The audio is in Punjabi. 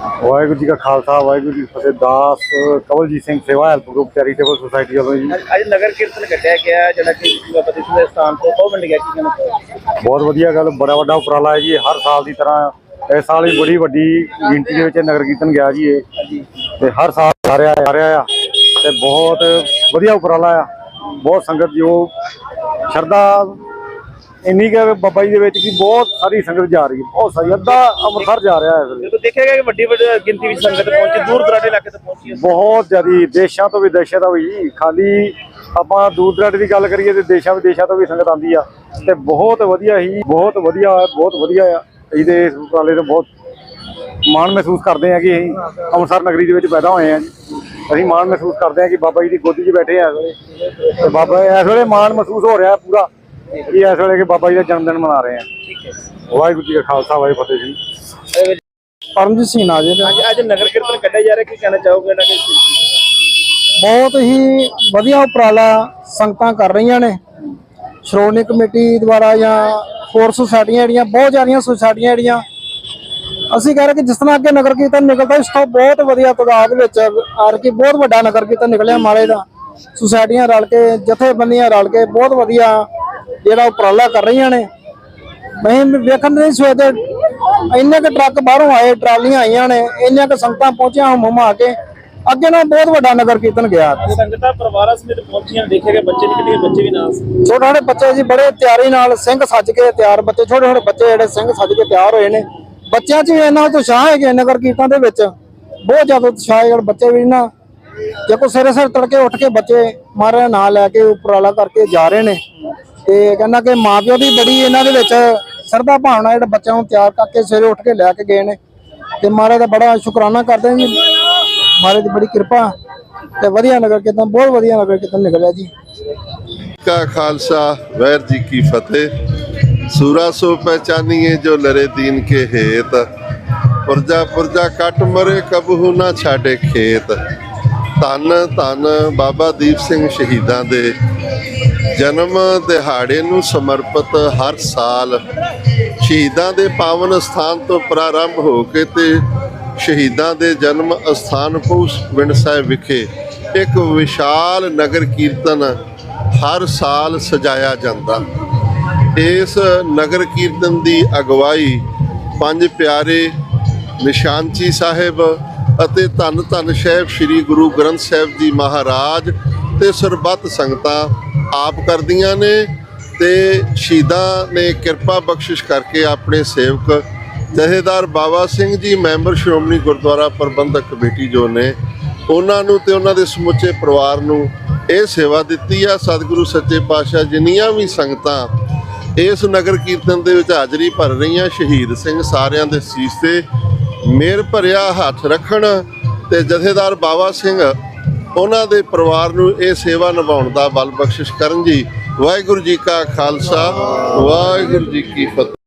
ਵਾਹਿਗੁਰੂ ਜੀ ਕਾ ਖਾਲਸਾ ਵਾਹਿਗੁਰੂ ਜੀ ਫਤਿਹ। ਦਾਸ ਕਵਲਜੀਤ ਸਿੰਘ ਸੇਵਾ ਹੈਲਪ ਗਰੁੱਪ ਚੈਰੀਟੇਬਲ ਸੁਸਾਇਟੀ ਵੱਲੋਂ ਜੀ। ਅੱਜ ਨਗਰ ਕੀਰਤਨ ਕੱਢਿਆ ਗਿਆ ਜਿਹੜਾ ਕਿ ਬਾਬਾ ਸਿੰਘ ਦੇ ਸਥਾਨ ਤੋਂ ਉਹ ਵੰਡ ਗਿਆ ਕੀ ਬਹੁਤ ਵਧੀਆ ਗੱਲ ਬੜਾ ਵੱਡਾ ਉਪਰਾਲਾ ਹੈ ਜੀ। ਹਰ ਸਾਲ ਦੀ ਤਰ੍ਹਾਂ ਇਸ ਸਾਲ ਵੀ ਬੜੀ ਵੱਡੀ ਗਿਣਤੀ ਦੇ ਵਿੱਚ ਨਗਰ ਕੀਰਤਨ ਗਿਆ ਜੀ ਇਹ। ਤੇ ਹਰ ਸਾਲ ਆ ਰਿਹਾ ਆ ਰਿਹਾ ਆ। ਤੇ ਬਹੁਤ ਵਧੀਆ ਉਪਰਾਲਾ ਆ। ਬਹੁਤ ਸੰਗਤ ਜੋ ਸ਼ਰਧਾ ਇੰਨੀ ਕਿ ਬਾਬਾ ਜੀ ਦੇ ਵਿੱਚ ਕਿ ਬਹੁਤ ਸਾਰੀ ਸੰਗਤ ਜਾ ਰਹੀ ਹੈ ਬਹੁਤ ਸਾਰੀ ਅੱਧਾ ਅੰਮ੍ਰਿਤਸਰ ਜਾ ਰਿਹਾ ਹੈ ਇਸ ਵੇਲੇ ਜਦੋਂ ਦੇਖਿਆ ਗਿਆ ਕਿ ਵੱਡੀ ਵੱਡੀ ਗਿਣਤੀ ਵਿੱਚ ਸੰਗਤ ਪਹੁੰਚੀ ਦੂਰ ਦਰਾਡੇ ਇਲਾਕੇ ਤੋਂ ਪਹੁੰਚੀ ਹੈ। ਬਹੁਤ ਜ਼ਿਆਦੀ ਦੇਸ਼ਾਂ ਤੋਂ ਵਿਦੇਸ਼ਾਂ ਤੋਂ ਵੀ ਜੀ ਖਾਲੀ ਆਪਾਂ ਦੂਰ ਦਰਾਡੇ ਦੀ ਗੱਲ ਕਰੀਏ ਤੇ ਦੇਸ਼ਾਂ ਵਿਦੇਸ਼ਾਂ ਤੋਂ ਵੀ ਸੰਗਤ ਆਉਂਦੀ ਆ। ਤੇ ਬਹੁਤ ਵਧੀਆ ਹੀ ਬਹੁਤ ਵਧੀਆ ਬਹੁਤ ਵਧੀਆ ਆ। ਇਹਦੇ ਇਸ ਉਪਰਾਲੇ ਤੋਂ ਬਹੁਤ ਮਾਣ ਮਹਿਸੂਸ ਕਰਦੇ ਆ ਕਿ ਅਸੀਂ ਅੰਮ੍ਰਿਤਸਰ ਨਗਰੀ ਦੇ ਵਿੱਚ ਪੈਦਾ ਹੋਏ ਆ ਜੀ। ਅਸੀਂ ਮਾਣ ਮਹਿਸੂਸ ਕਰਦੇ ਆ ਕਿ ਬਾਬਾ ਜੀ ਦੀ ਗੋਦੀ 'ਚ ਬੈਠੇ ਆ ਇਸ ਵੇਲੇ। ਤੇ ਬਾਬਾ ਇਸ ਵੇਲੇ ਮਾਣ ਮਹਿਸੂਸ ਹੋ ਰਿਹਾ ਪੂਰਾ। ਕਿ ਇਸ ਵੇਲੇ ਕਿ ਬਾਬਾ ਜੀ ਦਾ ਜਨਮ ਦਿਨ ਮਨਾ ਰਹੇ ਆ। ਠੀਕ ਹੈ ਵਾਹਿਗੁਰੂ ਜੀ ਕਾ ਖਾਲਸਾ ਵਾਹਿਗੁਰੂ ਫਤਿਹ ਜੀ। ਪਰਮਜੀਤ ਸਿੰਘ ਨਾਜੇ ਦਾ ਅੱਜ ਅੱਜ ਨਗਰ ਕੀਰਤਨ ਕੱਢਿਆ ਜਾ ਰਿਹਾ ਕੀ ਕਹਿਣਾ ਚਾਹੋਗੇ ਜਿਹੜਾ ਕਿ ਬਹੁਤ ਹੀ ਵਧੀਆ ਉਪਰਾਲਾ ਸੰਗਤਾਂ ਕਰ ਰਹੀਆਂ ਨੇ। ਸ਼੍ਰੋਮਣੀ ਕਮੇਟੀ ਦੁਆਰਾ ਜਾਂ ਹੋਰ ਸੁਸਾਇਟੀਆਂ ਜਿਹੜੀਆਂ ਬਹੁਤ ਜ਼ਿਆਦੀਆਂ ਸੁਸਾਇਟੀਆਂ ਜਿਹੜੀਆਂ। ਅਸੀਂ ਕਹਿ ਰਹੇ ਕਿ ਜਿਸ ਤਰ੍ਹਾਂ ਅੱਗੇ ਨਗਰ ਕੀਰਤਨ ਨਿਕਲਦਾ ਇਸ ਤੋਂ ਬਹੁਤ ਵਧੀਆ ਤਾਦਾਦ ਵਿੱਚ ਆਰ ਕੇ ਬਹੁਤ ਵੱਡਾ ਨਗਰ ਕੀਰਤਨ ਨਿਕਲਿਆ ਮਾਲੇ ਦਾ। ਸੁਸਾਇਟੀਆਂ ਰਲ ਕੇ ਜਥੇਬੰਦੀਆਂ ਰਲ ਕੇ ਬਹੁਤ ਵਧੀਆ ਜਿਹੜਾ ਉਪਰਾਲਾ ਕਰ ਰਹੀਆਂ ਨੇ। ਮੈਂ ਵੇਖਣ ਨਹੀਂ ਸਵੇਦੇ ਇੰਨੇ ਕੁ ਟਰੱਕ ਬਾਹਰੋਂ ਆਏ ਟਰਾਲੀਆਂ ਆਈਆਂ ਨੇ ਇੰਨੀਆਂ ਕੁ ਸੰਗਤਾਂ ਪਹੁੰਚੀਆਂ ਹਮ ਹਮਾ ਕੇ। ਅੱਗੇ ਨਾਲ ਬਹੁਤ ਵੱਡਾ ਨਗਰ ਕੀਰਤਨ ਗਿਆ। ਸੰਗਤਾਂ ਪਰਿਵਾਰਾਂ ਸਮੇਤ ਪਹੁੰਚੀਆਂ ਦੇਖਿਆ ਗਿਆ ਬੱਚੇ ਨਿਕਲੇ ਬੱਚੇ ਵੀ ਨਾਲ। ਛੋਟੇ ਛੋਟੇ ਬੱਚੇ ਜੀ ਬੜੇ ਤਿਆਰੀ ਨਾਲ ਸਿੰਘ ਸੱਜ ਕੇ ਤਿਆਰ ਬੱਚੇ ਛੋਟੇ ਛੋਟੇ ਬੱਚੇ ਜਿਹੜੇ ਸਿੰਘ ਸੱਜ ਕੇ ਤਿਆਰ ਹੋਏ ਨੇ। ਬੱਚਿਆਂ 'ਚ ਵੀ ਇੰਨਾ ਉਤਸ਼ਾਹ ਹੈਗੇ ਨਗਰ ਕੀਰਤਨ ਦੇ ਵਿੱਚ ਬਹੁਤ ਜ਼ਿਆਦਾ ਉਤਸ਼ਾਹ ਹੈ। ਬੱਚੇ ਵੀ ਨਾ ਜੇ ਕੋ ਸਿਰੇ ਸਿਰ ਤੜਕੇ ਉੱਠ ਕੇ ਬੱਚੇ ਮਾਰੇ ਨਾਂ ਲੈ ਕੇ ਉਪਰਾਲਾ ਕਰਕੇ ਜਾ ਰਹੇ ਨੇ। ਤੇ ਕਹਿੰਦਾ ਕਿ ਮਾਪਿਓ ਦੀ ਬੜੀ ਇਹਨਾਂ ਦੇ ਵਿੱਚ ਸਰਦਾ ਭਾਵਨਾ, ਜਿਹੜੇ ਬੱਚਿਆਂ ਨੂੰ ਤਿਆਰ ਕਰਕੇ ਸਵੇਰੇ ਉੱਠ ਕੇ ਲੈ ਕੇ ਗਏ ਨੇ। ਤੇ ਮਹਾਰਾਜ ਦਾ ਬੜਾ ਸ਼ੁਕਰਾਨਾ ਕਰਦੇ ਜੀ। ਮਹਾਰਾਜ ਦੀ ਬੜੀ ਕਿਰਪਾ ਤੇ ਵਧੀਆ ਨਗਰ ਕੀਰਤਨ, ਬਹੁਤ ਵਧੀਆ ਨਗਰ ਕੀਰਤਨ ਨਿਕਲਿਆ ਜੀ। ਕਾ ਖਾਲਸਾ, ਵੈਰ ਜੀ ਕੀ ਫਤਿਹ। ਸੂਰਾ ਸੋ ਪਹਿਚਾਨੀਏ ਜੋ ਲਰੇ ਦੀਨ ਕੇ ਹੇਤ। ਪੁਰਜਾ ਪੁਰਜਾ ਕੱਟ ਮਰੇ, ਕਬਹੂ ਨਾ ਛਾੜੇ ਖੇਤ। ਧੰਨ ਧੰਨ ਬਾਬਾ ਦੀਪ ਸਿੰਘ ਸ਼ਹੀਦਾਂ ਦੇ ਜਨਮ ਦਿਹਾੜੇ ਨੂੰ ਸਮਰਪਿਤ ਹਰ ਸਾਲ ਸ਼ਹੀਦਾਂ ਦੇ ਪਾਵਨ ਸਥਾਨ ਤੋਂ ਪ੍ਰਾਰੰਭ ਹੋ ਕੇ ਤੇ ਸ਼ਹੀਦਾਂ ਦੇ ਜਨਮ ਅਸਥਾਨ ਪੂਸ ਪਿੰਡ ਸਾਹਿਬ ਵਿਖੇ ਇੱਕ ਵਿਸ਼ਾਲ ਨਗਰ ਕੀਰਤਨ ਹਰ ਸਾਲ ਸਜਾਇਆ ਜਾਂਦਾ। ਇਸ ਨਗਰ ਕੀਰਤਨ ਦੀ ਅਗਵਾਈ ਪੰਜ ਪਿਆਰੇ ਨਿਸ਼ਾਨਚੀ ਸਾਹਿਬ ਅਤੇ ਧੰਨ ਧੰਨ ਸਾਹਿਬ ਸ੍ਰੀ ਗੁਰੂ ਗ੍ਰੰਥ ਸਾਹਿਬ ਜੀ ਮਹਾਰਾਜ ਤੇ ਸਰਬੱਤ ਸੰਗਤਾਂ ਆਪ ਕਰਦੀਆਂ ਨੇ ਤੇ ਸ਼ਹੀਦਾਂ ਨੇ ਕਿਰਪਾ ਬਖਸ਼ਿਸ਼ ਕਰਕੇ ਆਪਣੇ ਸੇਵਕ ਜਥੇਦਾਰ ਬਾਬਾ ਸਿੰਘ ਜੀ, ਮੈਂਬਰ ਸ਼੍ਰੋਮਣੀ ਗੁਰਦੁਆਰਾ ਪ੍ਰਬੰਧਕ ਕਮੇਟੀ ਜੋ ਨੇ, ਉਹਨਾਂ ਨੂੰ ਤੇ ਉਹਨਾਂ ਦੇ ਸਮੁੱਚੇ ਪਰਿਵਾਰ ਨੂੰ ਇਹ ਸੇਵਾ ਦਿੱਤੀ ਆ। ਸਤਿਗੁਰੂ ਸੱਚੇ ਪਾਤਸ਼ਾਹ ਜਿੰਨੀਆਂ ਵੀ ਸੰਗਤਾਂ ਇਸ ਨਗਰ ਕੀਰਤਨ ਦੇ ਵਿੱਚ ਹਾਜ਼ਰੀ ਭਰ ਰਹੀਆਂ, ਸ਼ਹੀਦ ਸਿੰਘ ਸਾਰਿਆਂ ਦੇ ਸੀਸ ਤੇ ਮੇਰ ਭਰਿਆ ਹੱਥ ਰੱਖਣ ਤੇ ਜਥੇਦਾਰ ਬਾਬਾ ਸਿੰਘ ਉਹਨਾਂ ਦੇ ਪਰਿਵਾਰ ਨੂੰ ਇਹ ਸੇਵਾ ਨਿਭਾਉਣ ਦਾ ਬਲ ਬਖਸ਼ਿਸ਼ ਕਰਨ ਜੀ। ਵਾਹਿਗੁਰੂ ਜੀ ਕਾ ਖਾਲਸਾ, ਵਾਹਿਗੁਰੂ ਜੀ ਕੀ ਫਤਿਹ।